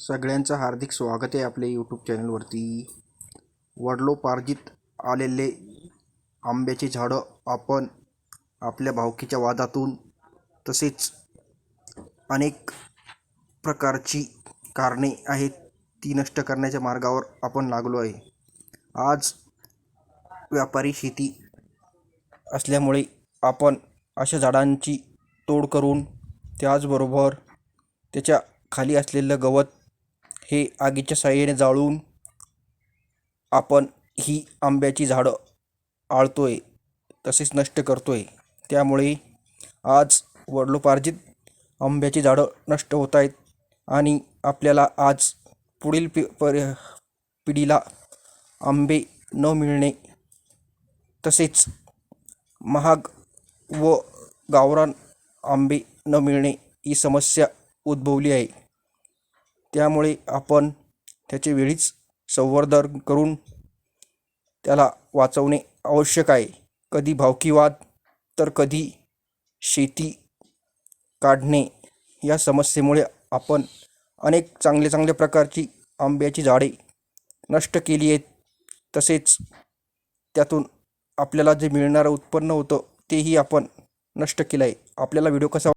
सगळ्यांचं हार्दिक स्वागत आहे आपल्या यूट्यूब चॅनलवरती वडलोपार्जित आलेले आंब्याची झाडं आपण आपल्या भावकीच्या वादातून तसेच अनेक प्रकारची कारणे आहेत ती नष्ट करण्याच्या मार्गावर आपण लागलो आहे. आज व्यापारी शेती असल्यामुळे आपण अशा झाडांची तोड करून त्याचबरोबर त्याच्याखाली असलेलं गवत हे आगीच्या साह्याने जाळून आपण ही आंब्याची झाडं आळतोय तसेच नष्ट करतोय. त्यामुळे आज वडिलोपार्जित आंब्याची झाडं नष्ट होत आहेत आणि आपल्याला आज पुढील पि पर पिढीला आंबे न मिळणे तसेच महाग व गावरान आंबे न मिळणे ही समस्या उद्भवली आहे. त्यामुळे आपण त्याचे वेळीच संवर्धन करून त्याला वाचवणे आवश्यक आहे. कधी भावकीवाद तर कधी शेती काढणे या समस्येमुळे आपण अनेक चांगल्या चांगल्या प्रकारची आंब्याची झाडे नष्ट केली आहेत. तसेच त्यातून आपल्याला जे मिळणारं उत्पन्न होतं तेही आपण नष्ट केलं आहे. आपल्याला व्हिडिओ कसा